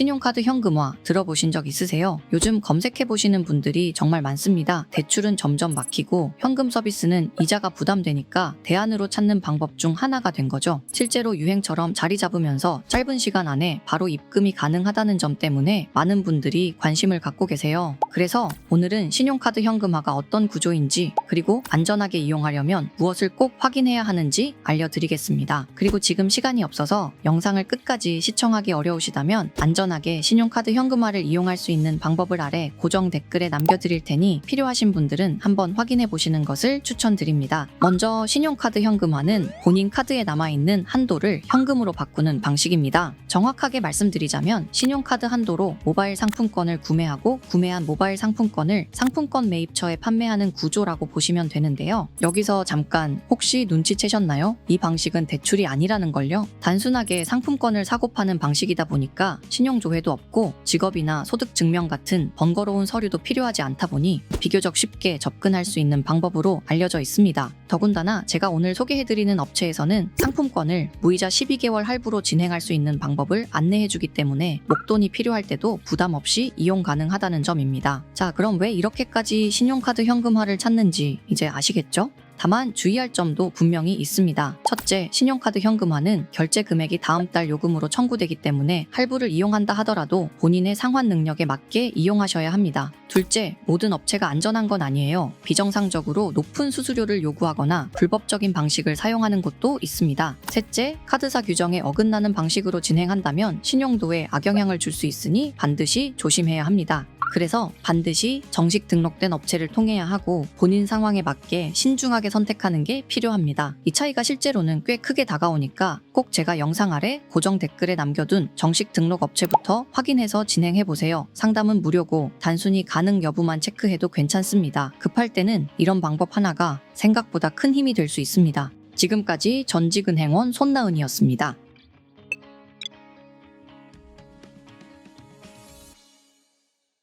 신용카드 현금화 들어보신 적 있으세요? 요즘 검색해보시는 분들이 정말 많습니다. 대출은 점점 막히고 현금 서비스는 이자가 부담되니까 대안으로 찾는 방법 중 하나가 된 거죠. 실제로 유행처럼 자리 잡으면서 짧은 시간 안에 바로 입금이 가능하다는 점 때문에 많은 분들이 관심을 갖고 계세요. 그래서 오늘은 신용카드 현금화가 어떤 구조인지 그리고 안전하게 이용하려면 무엇을 꼭 확인해야 하는지 알려드리겠습니다. 그리고 지금 시간이 없어서 영상을 끝까지 시청하기 어려우시다면 안전 하게 신용카드 현금화를 이용할 수 있는 방법을 아래 고정 댓글에 남겨드릴 테니 필요하신 분들은 한번 확인해 보시는 것을 추천드립니다. 먼저 신용카드 현금화는 본인 카드에 남아있는 한도를 현금으로 바꾸는 방식입니다. 정확하게 말씀드리자면 신용카드 한도로 모바일 상품권을 구매하고 구매한 모바일 상품권을 상품권 매입처에 판매하는 구조라고 보시면 되는데요. 여기서 잠깐 혹시 눈치채셨나요? 이 방식은 대출이 아니라는 걸요. 단순하게 상품권을 사고 파는 방식이다 보니까 신용조회도 없고 직업이나 소득 증명 같은 번거로운 서류도 필요하지 않다 보니 비교적 쉽게 접근할 수 있는 방법으로 알려져 있습니다. 더군다나 제가 오늘 소개해드리는 업체에서는 상품권을 무이자 12개월 할부로 진행할 수 있는 방법을 안내해주기 때문에 목돈이 필요할 때도 부담 없이 이용 가능하다는 점입니다. 자, 그럼 왜 이렇게까지 신용카드 현금화를 찾는지 이제 아시겠죠? 다만 주의할 점도 분명히 있습니다. 첫째, 신용카드 현금화는 결제 금액이 다음 달 요금으로 청구되기 때문에 할부를 이용한다 하더라도 본인의 상환 능력에 맞게 이용하셔야 합니다. 둘째, 모든 업체가 안전한 건 아니에요. 비정상적으로 높은 수수료를 요구하거나 불법적인 방식을 사용하는 곳도 있습니다. 셋째, 카드사 규정에 어긋나는 방식으로 진행한다면 신용도에 악영향을 줄 수 있으니 반드시 조심해야 합니다. 그래서 반드시 정식 등록된 업체를 통해야 하고 본인 상황에 맞게 신중하게 선택하는 게 필요합니다. 이 차이가 실제로는 꽤 크게 다가오니까 꼭 제가 영상 아래 고정 댓글에 남겨둔 정식 등록 업체부터 확인해서 진행해 보세요. 상담은 무료고 단순히 가능 여부만 체크해도 괜찮습니다. 급할 때는 이런 방법 하나가 생각보다 큰 힘이 될 수 있습니다. 지금까지 전직은행원 손나은이었습니다.